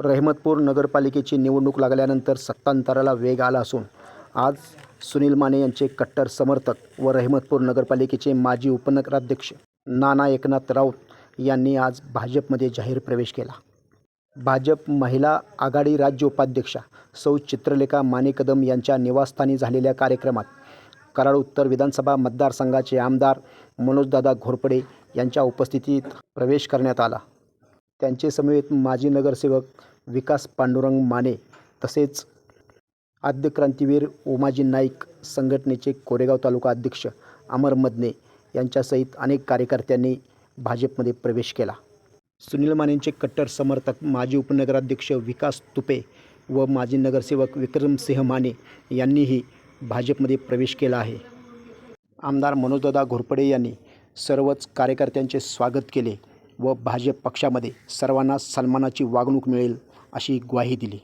रहमतपूर नगरपालिकेची निवडणूक लागल्यानंतर सत्तांतराला वेग आला असून आज सुनील माने यांचे कट्टर समर्थक व रहमतपूर नगरपालिकेचे माजी उपनगराध्यक्ष नाना एकनाथ राऊत यांनी आज भाजपमध्ये जाहीर प्रवेश केला. भाजप महिला आघाडी राज्य उपाध्यक्षा सौ चित्रलेखा माने कदम यांच्या निवासस्थानी झालेल्या कार्यक्रमात कराड उत्तर विधानसभा मतदारसंघाचे आमदार मनोजदादा घोरपडे यांच्या उपस्थितीत प्रवेश करण्यात आला. त्यांचे समवेत माजी नगरसेवक विकास पांडुरंग माने तसेच आद्य क्रांतीवीर उमाजी नाईक संघटनेचे कोरेगाव तालुका अध्यक्ष अमर मदने यांच्यासहित अनेक कार्यकर्त्यांनी भाजपमध्ये प्रवेश केला. सुनील मानेंचे कट्टर समर्थक माजी उपनगराध्यक्ष विकास तुपे व माजी नगरसेवक विक्रमसिंह माने यांनीही भाजपमध्ये प्रवेश केला आहे. आमदार मनोजदादा घोरपडे यांनी सर्वच कार्यकर्त्यांचे स्वागत केले. व भाजप पक्षामध्ये सर्वांना सन्मानाची वागणूक मिळेल अशी ग्वाही दिली.